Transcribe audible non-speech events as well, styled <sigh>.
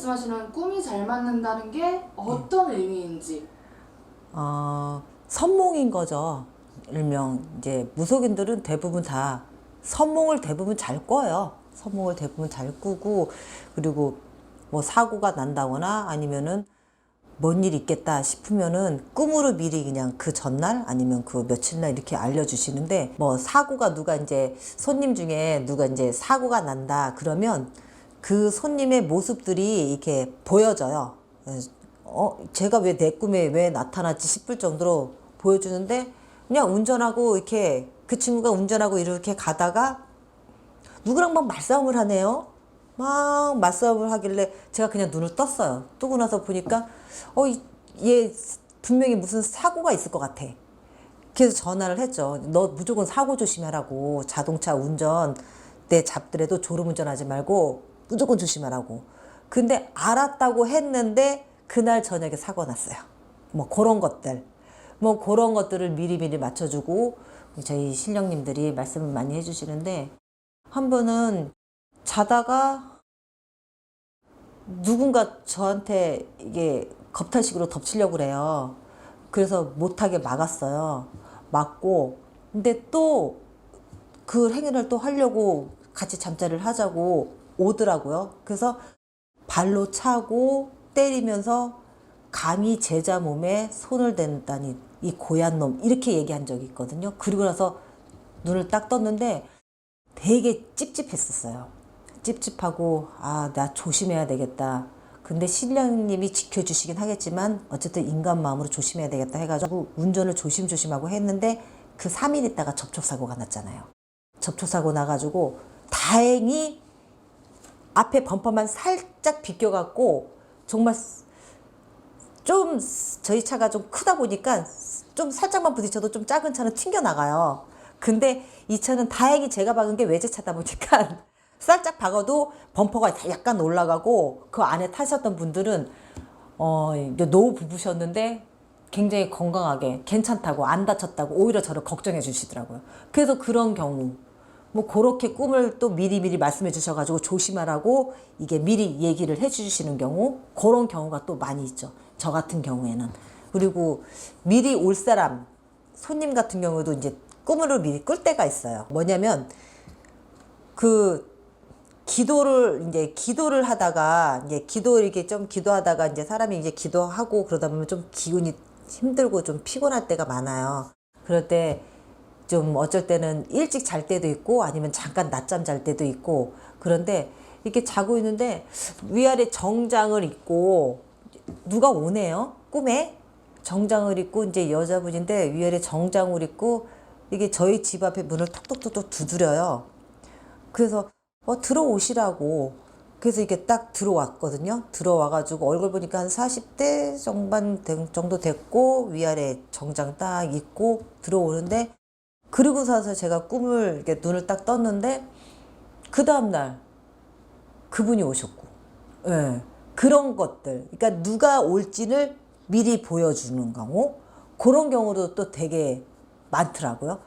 말씀하시는 꿈이 잘 맞는다는 게 어떤 의미인지 어, 선몽인 거죠. 일명 이제 무속인들은 대부분 다 선몽을 대부분 잘 꿔요. 선몽을 대부분 잘 꾸고 그리고 뭐 사고가 난다거나 아니면은 뭔 일 있겠다 싶으면은 꿈으로 미리 그냥 그 전날 아니면 그 며칠날 이렇게 알려주시는데 뭐 사고가 누가 이제 손님 중에 누가 이제 사고가 난다 그러면 그 손님의 모습들이 이렇게 보여져요. 어, 제가 왜 내 꿈에 왜 나타났지 싶을 정도로 보여주는데 그냥 운전하고 이렇게 그 친구가 운전하고 이렇게 가다가 누구랑 막 말싸움을 하네요. 막 말싸움을 하길래 제가 그냥 눈을 떴어요. 뜨고 나서 보니까 어, 이- 얘 분명히 무슨 사고가 있을 것 같아. 그래서 전화를 했죠. 너 무조건 사고 조심하라고. 자동차 운전 때 잡더라도 졸음 운전하지 말고 무조건 조심하라고. 근데 알았다고 했는데 그날 저녁에 사고 났어요. 뭐 그런 것들. 뭐 그런 것들을 미리미리 맞춰주고 저희 신령님들이 말씀을 많이 해주시는데 한 번은 자다가 누군가 저한테 이게 겁탈식으로 덮치려고 그래요. 그래서 못하게 막았어요. 막고 근데 또 그 행위를 또 하려고 같이 잠자리를 하자고 오더라고요. 그래서 발로 차고 때리면서 감히 제자 몸에 손을 댄다니 이 고얀 놈 이렇게 얘기한 적이 있거든요. 그리고 나서 눈을 딱 떴는데 되게 찝찝했었어요. 찝찝하고 아 나 조심해야 되겠다. 근데 신령님이 지켜주시긴 하겠지만 어쨌든 인간 마음으로 조심해야 되겠다 해가지고 운전을 조심조심하고 했는데 그 3일 있다가 접촉사고가 났잖아요. 접촉사고 나가지고 다행히 앞에 범퍼만 살짝 비껴갖고 정말 좀 저희 차가 좀 크다 보니까 좀 살짝만 부딪혀도 좀 작은 차는 튕겨 나가요. 근데 이 차는 다행히 제가 박은 게 외제차다 보니까 <laughs> 살짝 박아도 범퍼가 약간 올라가고 그 안에 타셨던 분들은 어 노후 부부셨는데 굉장히 건강하게 괜찮다고 안 다쳤다고 오히려 저를 걱정해 주시더라고요. 그래서 그런 경우 뭐 그렇게 꿈을 또 미리미리 말씀해 주셔가지고 조심하라고 이게 미리 얘기를 해 주시는 경우 그런 경우가 또 많이 있죠. 저 같은 경우에는 그리고 미리 올 사람 손님 같은 경우도 이제 꿈으로 미리 끌 때가 있어요. 뭐냐면 그 기도를 이제 기도를 하다가 이제 기도 이렇게 좀 기도하다가 이제 사람이 이제 기도하고 그러다 보면 좀 기운이 힘들고 좀 피곤할 때가 많아요. 그럴 때 좀 어쩔 때는 일찍 잘 때도 있고 아니면 잠깐 낮잠 잘 때도 있고 그런데 이렇게 자고 있는데 위아래 정장을 입고 누가 오네요 꿈에 정장을 입고 이제 여자분인데 위아래 정장을 입고 이게 저희 집 앞에 문을 톡톡톡톡 두드려요. 그래서 어 들어오시라고 그래서 이게 딱 들어왔거든요. 들어와 가지고 얼굴 보니까 한 40대 정반 된- 정도 됐고 위아래 정장 딱 입고 들어오는데 그리고 서서 제가 꿈을 이렇게 눈을 딱 떴는데 그 다음날 그분이 오셨고 예 그런 것들 그러니까 누가 올지를 미리 보여주는 경우 그런 경우도 또 되게 많더라고요.